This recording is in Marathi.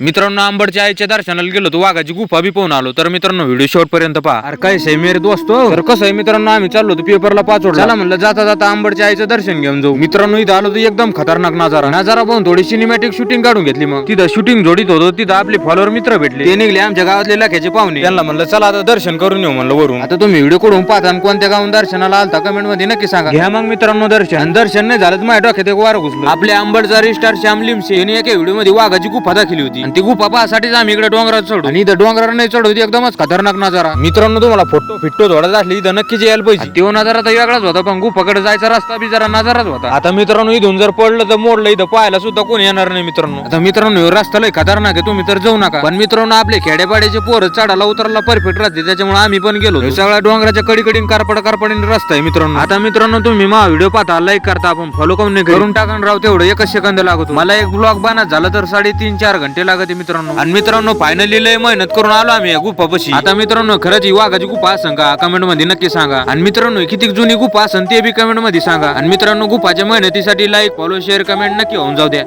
मित्रांनो आंबडच्या आईच्या दर्शनाला गेलो तो वाघाची गुफा बी पाहून आलो. तर मित्रांनो व्हिडिओ शेवट पर्यंत पहा. अरे काय सही मेरे दोस्त हो. तर कसं आहे मित्रांनो आम्ही चाललो होतो पेपरला पाचवड चला म्हणलं जाता जाता आंबडच्या आईचं दर्शन घेऊन जाऊ. मित्रांनो इथं आलो तर एकदम खतरनाक नजारा. नजारा पाहून थोडी सिनेमॅटिक शूटिंग काढून घेतली मग. तिथं शूटिंग जोडीत होतो तिथं आपले फॉलोअर मित्र भेटले. ते निघले आमच्या गावातले लाख्याचे पाहुणे. त्यांना म्हणलं चला आता दर्शन करून येऊ म्हणलं वरून. आता तुम्ही व्हिडिओ कडून पाहता आणि कोणत्या गावून दर्शनाला आलता कमेंटमध्ये नक्की सांगा. घ्या मग मित्रांनो दर्शन. आणि दर्शन नाही झालं तर माझ्या डोक्यात एक वार घुसलं. आपले आंबडचा स्टार श्याम लिमसे यांनी एका व्हिडिओमध्ये वाघाची गुफा दाखवली होती. आणि ती गुफा पाहासाठीच आम्ही इकडे डोंगरात चढू. आणि इथं डोंगरावर नाही चढू ती एकदमच खतरनाक नजारा. मित्रांनो तुम्हाला फोटो फिटतो थोडा असली इथं नक्कीच यायला पाहिजे. तो नजारा तर वेगळाच होता पण गुफाकडे जायचा रस्ता बी जरा नजाराच होता. आता मित्रांनो इथून जर पडलं तर मोडलं इथं पाहायला सुद्धा कोणी येणार नाही मित्रांनो. आता मित्रांनो ह्यो रस्ता लय खतरनाक आहे तुम्ही तर जाऊ नका. पण मित्रांनो आपले खेड्यापाड्याचे पोरं चढायला उतरायला परफेक्ट राहते त्याच्यामुळे आम्ही पण गेलो ह्यो सगळ्या डोंगराच्या कडीकडीन कारपड कारपडीन रस्ता आहे मित्रांनो. आता मित्रांनो तुम्ही मा व्हिडिओ पाहता लाईक करता आपण फॉलो करून नाही करून टाका आणि राव तेवढं एकच सेकंद लागतो. मला एक ब्लॉग बनत झालं तर साडेतीन चार घंटे लागते मित्रांनो. आणि मित्रांनो फायनली लय मेहनत करून आलो आम्ही या गुफापाशी. आता मित्रांनो खरंच ही वाघाची गुफा असन का? कमेंटमध्ये नक्की सांगा. आणि मित्रांनो किती जुनी गुफा असन ते बी कमेंटमध्ये सांगा. आणि मित्रांनो गुफाच्या मेहनतीसाठी लाईक फॉलो शेअर कमेंट नक्की होऊन जाऊ द्या.